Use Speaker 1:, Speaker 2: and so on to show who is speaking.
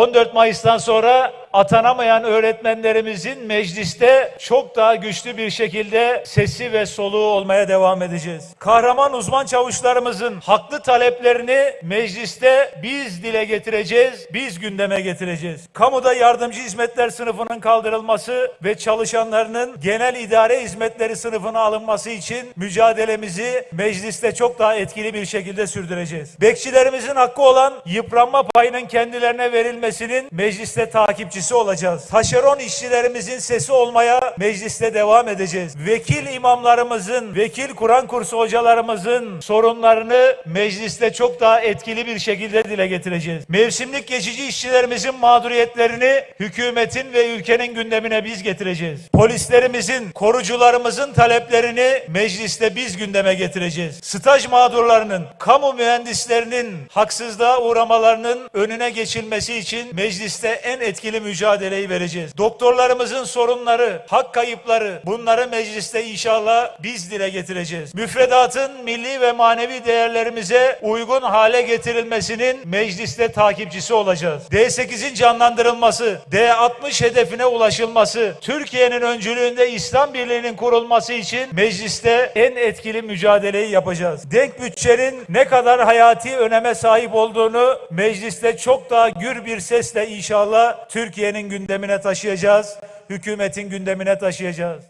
Speaker 1: 14 Mayıs'tan sonra atanamayan öğretmenlerimizin mecliste çok daha güçlü bir şekilde sesi ve soluğu olmaya devam edeceğiz. Kahraman uzman çavuşlarımızın haklı taleplerini mecliste biz dile getireceğiz, biz gündeme getireceğiz. Kamuda yardımcı hizmetler sınıfının kaldırılması ve çalışanlarının genel idare hizmetleri sınıfına alınması için mücadelemizi mecliste çok daha etkili bir şekilde sürdüreceğiz. Bekçilerimizin hakkı olan yıpranma payının kendilerine verilmesinin mecliste takipçisi olacağız. Taşeron işçilerimizin sesi olmaya mecliste devam edeceğiz. Vekil imamlarımızın, vekil Kur'an kursu hocalarımızın sorunlarını mecliste çok daha etkili bir şekilde dile getireceğiz. Mevsimlik geçici işçilerimizin mağduriyetlerini hükümetin ve ülkenin gündemine biz getireceğiz. Polislerimizin, korucularımızın taleplerini mecliste biz gündeme getireceğiz. Staj mağdurlarının, kamu mühendislerinin haksızlığa uğramalarının önüne geçilmesi için mecliste en etkili mücadeleyi vereceğiz. Doktorlarımızın sorunları, hak kayıpları bunları mecliste inşallah biz dile getireceğiz. Müfredatın milli ve manevi değerlerimize uygun hale getirilmesinin mecliste takipçisi olacağız. D8'in canlandırılması, D60 hedefine ulaşılması, Türkiye'nin öncülüğünde İslam Birliği'nin kurulması için mecliste en etkili mücadeleyi yapacağız. Denk bütçenin ne kadar hayati öneme sahip olduğunu mecliste çok daha gür bir sesle inşallah Türkiye'nin gündemine taşıyacağız, hükümetin gündemine taşıyacağız.